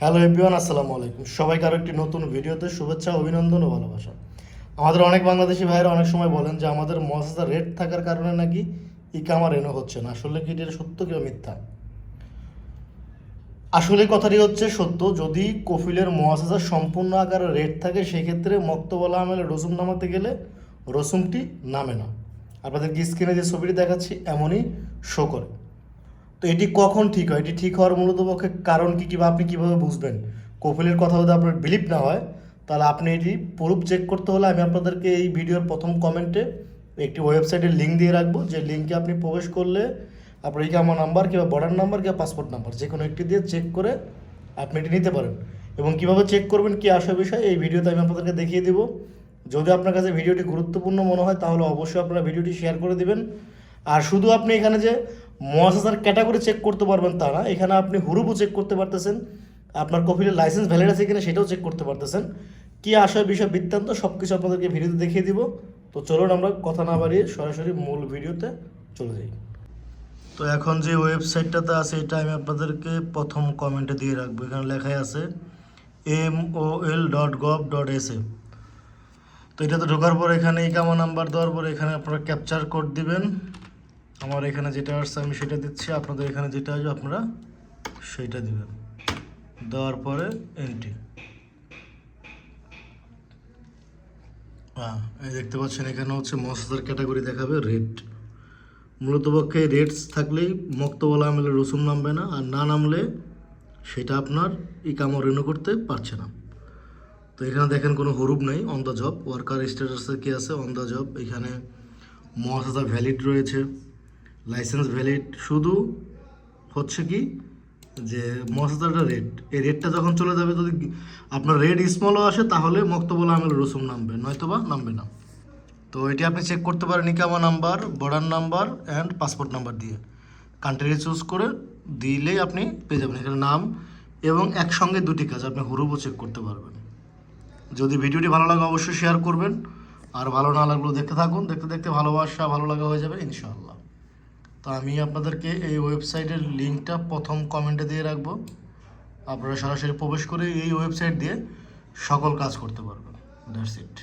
Hello everyone, আসসালামু আলাইকুম। সবাইকে আরও একটি নতুন ভিডিওতে শুভেচ্ছা, অভিনন্দন ও ভালোবাসা। আমাদের অনেক বাংলাদেশি ভাইয়েরা অনেক সময় বলেন যে আমাদের মহাসাজা রেট থাকার কারণে নাকি ই ইকামা রেনো হচ্ছে না। আসলে কি এটা সত্য কিংবা মিথ্যা? আসলে কথাটি হচ্ছে সত্য, যদি কফিলের মহাসাজা সম্পূর্ণ আকারে রেট থাকে, সেক্ষেত্রে মক্তবলা আমেলে রসুম নামাতে গেলে রসুমটি নামে না। আপনাদেরকে স্ক্রিনে যে ছবিটি দেখাচ্ছি, এমনই শো করে। তো এটি কখন ঠিক হয়? এটি ঠিক হওয়ার মূলত পক্ষে কারণ কী, কিংবা আপনি কীভাবে বুঝবেন? কপিলের কথা যদি আপনার বিলিভ না হয়, তাহলে আপনি এটি প্রুফ চেক করতে হলে আমি আপনাদেরকে এই ভিডিওর প্রথম কমেন্টে একটি ওয়েবসাইটের লিঙ্ক দিয়ে রাখব। যে লিঙ্কে আপনি প্রবেশ করলে আপনার এই আমার নাম্বার কিংবা বর্ডার নাম্বার কিংবা পাসপোর্ট নাম্বার যে কোনো একটি দিয়ে চেক করে আপনি এটি নিতে পারেন। এবং কীভাবে চেক করবেন, কি আসে বিষয়, এই ভিডিওতে আমি আপনাদেরকে দেখিয়ে দেবো। যদি আপনার কাছে ভিডিওটি গুরুত্বপূর্ণ মনে হয়, তাহলে অবশ্যই আপনারা ভিডিওটি শেয়ার করে দিবেন। আর শুধু আপনি এখানে যে মহাসাজার ক্যাটাগরি চেক করতে পারবেন তা না। এখানে আপনি হুরুবও চেক করতে পারতেছেন। আপনার কপিলের লাইসেন্স ভ্যালিড আছে কিনা সেটাও চেক করতে পারতেছেন। কি আশয় বিষয় বৃত্তান্ত সব কিছু আপনাদেরকে ভিডিওতে দেখিয়ে দিব। তো চলুন আমরা কথা না বাড়িয়ে সরাসরি মূল ভিডিওতে চলে যাই। তো এখন যে ওয়েবসাইটটাতে আছে, এটা আমি আপনাদেরকে প্রথম কমেন্টে দিয়ে রাখব। এখানে লেখাই আছে M O L dot gov dot S A তো এটাতে ঢোকার পর এখানে ইকামা নাম্বার দেওয়ার পর এখানে আপনারা ক্যাপচার কোড দিবেন। আমার এখানে যেটা আসছে, আমি সেটা দিচ্ছি, আপনাদের এখানে যেটা আসবে, আপনারা সেইটা দিবেন। দেওয়ার পরে এন্ট্রি হ্যাঁ এই দেখতে পাচ্ছেন, এখানে হচ্ছে মশলার ক্যাটাগরি দেখাবে রেড মূলত পক্ষে রেটস থাকলেই মুক্তবলা আমলে রসুম নামবে না, আর না নামলে সেটা আপনার ই ইকামো রেনু করতে পারছে না। তো এখানে দেখেন কোনো হরুপ নাই অন দ্য জব ওয়ার্কার স্ট্যাটাসে কি আছে? অন দ্য জব এখানে মহাসাজা ভ্যালিড রয়েছে। লাইসেন্স ভ্যালিড শুধু হচ্ছে কি যে মহাসাজাটা রেট এই রেটটা যখন চলে যাবে যদি আপনার রেড স্মলও আসে, তাহলে মক্তবলা আমেল রসুম নামবে নয়তো বা নামবে না। তো এটি আপনি চেক করতে পারেন ইকামা number, border number and passport number দিয়ে। কান্ট্রি চুজ করে দিলেই আপনি পেয়ে যাবেন এখানে নাম এবং একসঙ্গে দুটি কাজ, আপনি হুরুবও চেক করতে পারবেন। যদি ভিডিওটি ভালো লাগে অবশ্যই শেয়ার করবেন। আর ভালো না লাগলেও দেখতে থাকুন, দেখতে দেখতে ভালোবাসা ভালো লাগা হয়ে যাবে, ইনশাআল্লাহ। তো আমি আপনাদেরকে এই ওয়েবসাইটের লিঙ্কটা প্রথম কমেন্টে দিয়ে রাখব। আপনারা সরাসরি প্রবেশ করে এই ওয়েবসাইট দিয়ে সকল কাজ করতে পারবেন। That's it